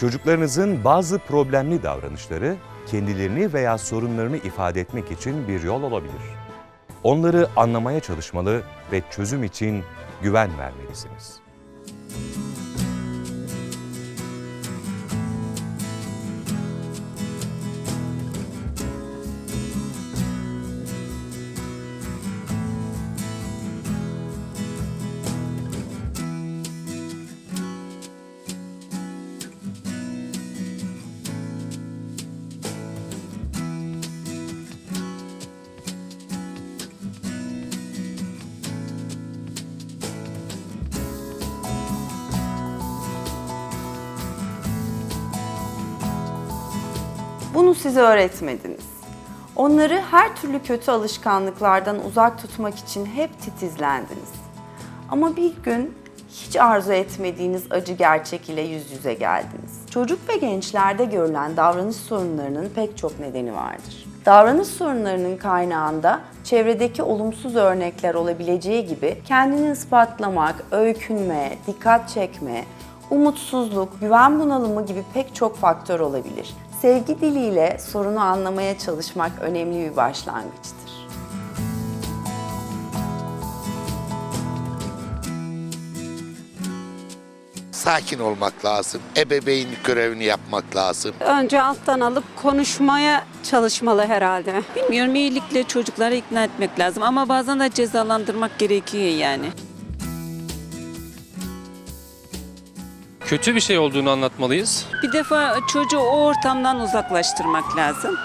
Çocuklarınızın bazı problemli davranışları kendilerini veya sorunlarını ifade etmek için bir yol olabilir. Onları anlamaya çalışmalı ve çözüm için güven vermelisiniz. Bunu size öğretmediniz. Onları her türlü kötü alışkanlıklardan uzak tutmak için hep titizlendiniz. Ama bir gün hiç arzu etmediğiniz acı gerçek ile yüz yüze geldiniz. Çocuk ve gençlerde görülen davranış sorunlarının pek çok nedeni vardır. Davranış sorunlarının kaynağında çevredeki olumsuz örnekler olabileceği gibi kendini ispatlamak, öykünme, dikkat çekme, umutsuzluk, güven bunalımı gibi pek çok faktör olabilir. Sevgi diliyle sorunu anlamaya çalışmak önemli bir başlangıçtır. Sakin olmak lazım. Ebeveynlik görevini yapmak lazım. Önce alttan alıp konuşmaya çalışmalı herhalde. Bilmiyorum iyilikle çocukları ikna etmek lazım ama bazen de cezalandırmak gerekiyor yani. Kötü bir şey olduğunu anlatmalıyız. Bir defa çocuğu o ortamdan uzaklaştırmak lazım.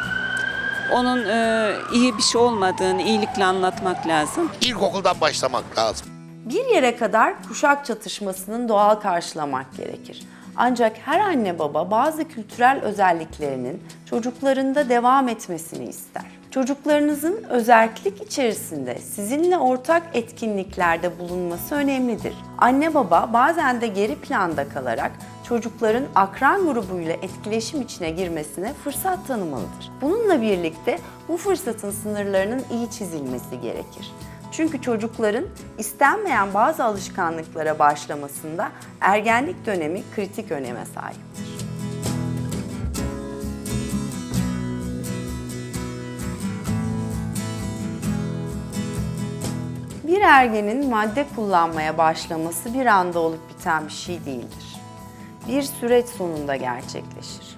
Onun e, iyi bir şey olmadığını iyilikle anlatmak lazım. İlkokuldan başlamak lazım. Bir yere kadar kuşak çatışmasının doğal karşılamak gerekir. Ancak her anne baba bazı kültürel özelliklerinin çocuklarında devam etmesini ister. Çocuklarınızın özellik içerisinde sizinle ortak etkinliklerde bulunması önemlidir. Anne baba bazen de geri planda kalarak çocukların akran grubuyla etkileşim içine girmesine fırsat tanımalıdır. Bununla birlikte bu fırsatın sınırlarının iyi çizilmesi gerekir. Çünkü çocukların istenmeyen bazı alışkanlıklara başlamasında ergenlik dönemi kritik öneme sahiptir. Bir ergenin madde kullanmaya başlaması bir anda olup biten bir şey değildir. Bir süreç sonunda gerçekleşir.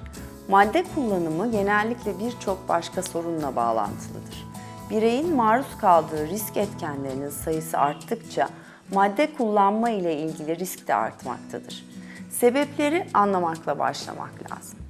Madde kullanımı genellikle birçok başka sorunla bağlantılıdır. Bireyin maruz kaldığı risk etkenlerinin sayısı arttıkça madde kullanma ile ilgili risk de artmaktadır. Sebepleri anlamakla başlamak lazım.